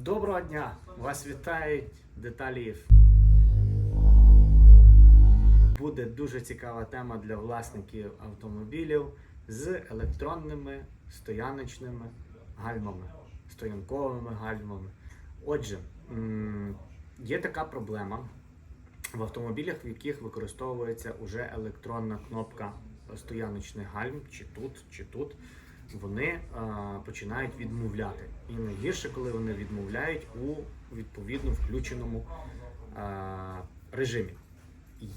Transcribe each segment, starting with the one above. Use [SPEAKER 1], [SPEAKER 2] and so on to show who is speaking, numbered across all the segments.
[SPEAKER 1] Доброго дня! Вас вітають деталі. Буде дуже цікава тема для власників автомобілів з електронними стояночними гальмами, стоянковими гальмами. Отже, є така проблема в автомобілях, в яких використовується уже електронна кнопка стояночних гальм, чи тут, чи тут. Вони е, починають відмовляти. І найгірше, коли вони відмовляють у відповідно включеному е, режимі.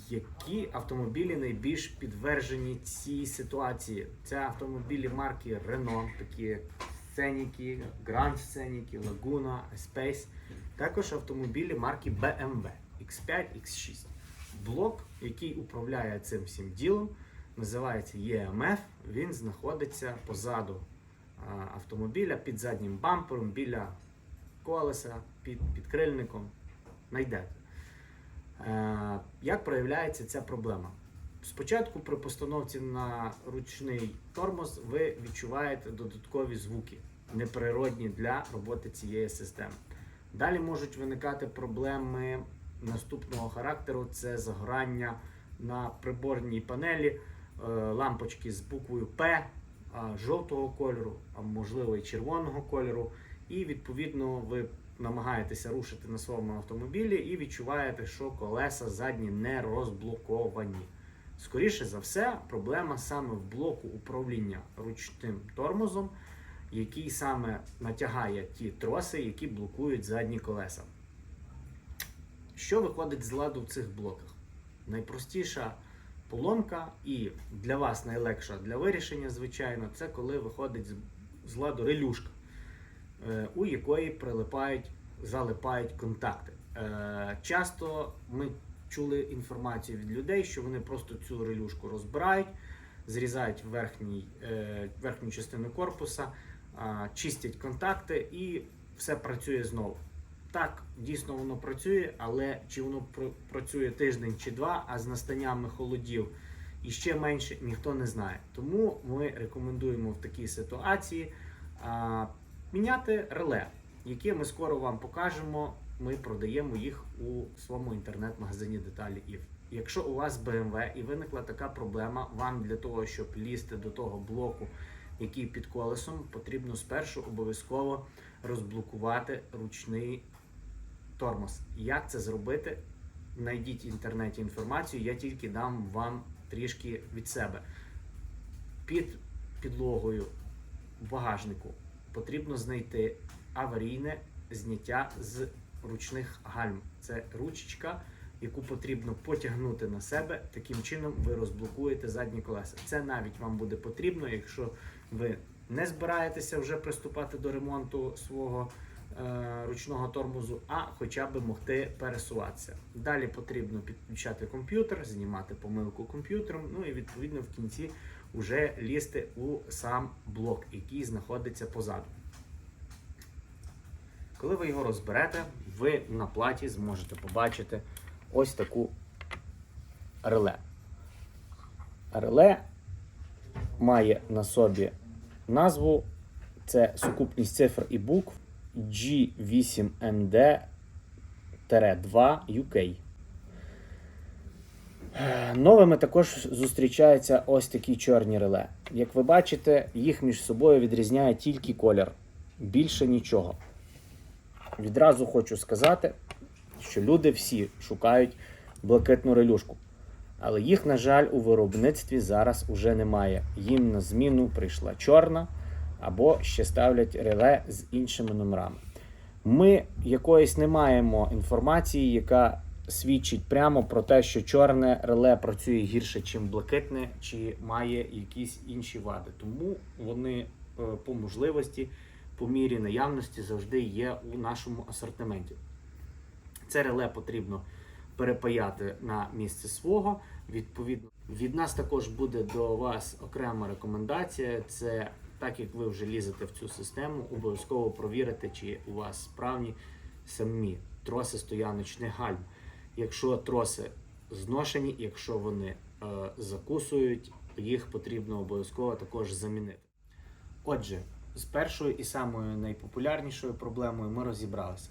[SPEAKER 1] Які автомобілі найбільш підтверджені цій ситуації? Це автомобілі марки Renault, такі як Сценіки, Grand Сценіки, Laguna, Space. Також автомобілі марки BMW X5, X6. Блок, який управляє цим всім ділом, називається EMF. Він знаходиться позаду автомобіля під заднім бампером, біля колеса, під підкрильником. Найдете. Як проявляється ця проблема? Спочатку при постановці на ручний тормоз ви відчуваєте додаткові звуки, неприродні для роботи цієї системи. Далі можуть виникати проблеми наступного характеру: це загорання на приборній панелі, лампочки з буквою П жовтого кольору, а можливо і червоного кольору. І відповідно ви намагаєтеся рушити на своєму автомобілі і відчуваєте, що колеса задні не розблоковані. Скоріше за все, проблема саме в блоку управління ручним тормозом, який саме натягає ті троси, які блокують задні колеса. Що виходить з ладу в цих блоках? Найпростіша поломка і для вас найлегша для вирішення, звичайно, це коли виходить з- ладу релюшка, е, у якої прилипають, залипають контакти. Е, Часто ми чули інформацію від людей, що вони просто цю релюшку розбирають, зрізають верхній, е, верхню частину корпуса, чистять контакти і все працює знову. Так, дійсно воно працює, але чи воно пр- працює тиждень чи два, а з настаннями холодів і ще менше ніхто не знає. Тому ми рекомендуємо в такій ситуації а, міняти реле, яке ми скоро вам покажемо. Ми продаємо їх у своєму інтернет-магазині деталі ІВ. Якщо у вас BMW і виникла така проблема, вам для того, щоб лізти до того блоку, який під колесом, потрібно спершу обов'язково розблокувати ручний тормоз. Як це зробити? Найдіть в інтернеті інформацію, я тільки дам вам трішки від себе. Під підлогою багажнику потрібно знайти аварійне зняття з ручних гальм. Це ручечка, яку потрібно потягнути на себе. Таким чином ви розблокуєте задні колеса. Це навіть вам буде потрібно, якщо ви не збираєтеся вже приступати до ремонту свого ручного тормозу, а хоча б могти пересуватися. Далі потрібно підключати комп'ютер, знімати помилку комп'ютером, ну і відповідно в кінці вже лізти у сам блок, який знаходиться позаду. Коли ви його розберете, ви на платі зможете побачити ось таку реле. Реле має на собі назву, це сукупність цифр і букв G8MD-2 UK. Новими також зустрічаються ось такі чорні реле. Як ви бачите, їх між собою відрізняє тільки колір. Більше нічого. Відразу хочу сказати, що люди всі шукають блакитну релюшку. Але їх, на жаль, у виробництві зараз уже немає. Їм на зміну прийшла чорна або ще ставлять реле з іншими номерами. Ми якоїсь не маємо інформації, яка свідчить прямо про те, що чорне реле працює гірше, ніж блакитне, чи має якісь інші вади. Тому вони е, по можливості, по мірі наявності завжди є у нашому асортименті. Це реле потрібно перепаяти на місце свого. Відповідно, від нас також буде до вас окрема рекомендація. Це так як ви вже лізете в цю систему, обов'язково провірити, чи у вас справні самі троси стояночних гальм. Якщо троси зношені, якщо вони е, закусують, їх потрібно обов'язково також замінити. Отже, з першою і самою найпопулярнішою проблемою ми розібралися.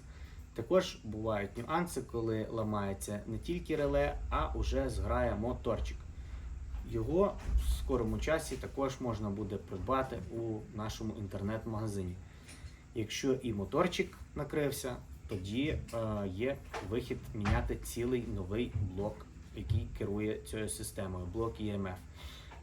[SPEAKER 1] Також бувають нюанси, коли ламається не тільки реле, а уже зграє моторчик. Його в скорому часі також можна буде придбати у нашому інтернет-магазині. Якщо і моторчик накрився, тоді е, є вихід міняти цілий новий блок, який керує цією системою, блок EMF.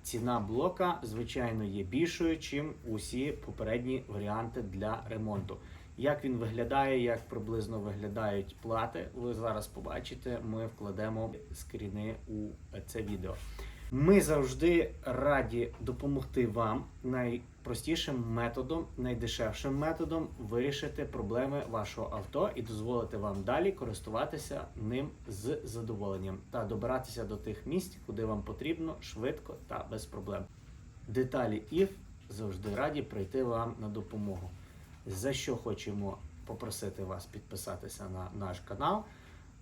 [SPEAKER 1] Ціна блока, звичайно, є більшою, ніж усі попередні варіанти для ремонту. Як він виглядає, як приблизно виглядають плати, ви зараз побачите. Ми вкладемо скріни у це відео. Ми завжди раді допомогти вам найпростішим методом, найдешевшим методом вирішити проблеми вашого авто і дозволити вам далі користуватися ним з задоволенням та добиратися до тих місць, куди вам потрібно швидко та без проблем. Деталі ІФ завжди раді прийти вам на допомогу. За що хочемо попросити вас підписатися на наш канал,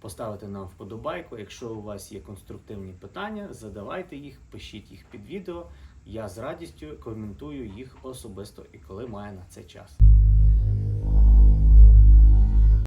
[SPEAKER 1] поставити нам вподобайку. Якщо у вас є конструктивні питання, задавайте їх, пишіть їх під відео. Я з радістю коментую їх особисто і коли маю на це час.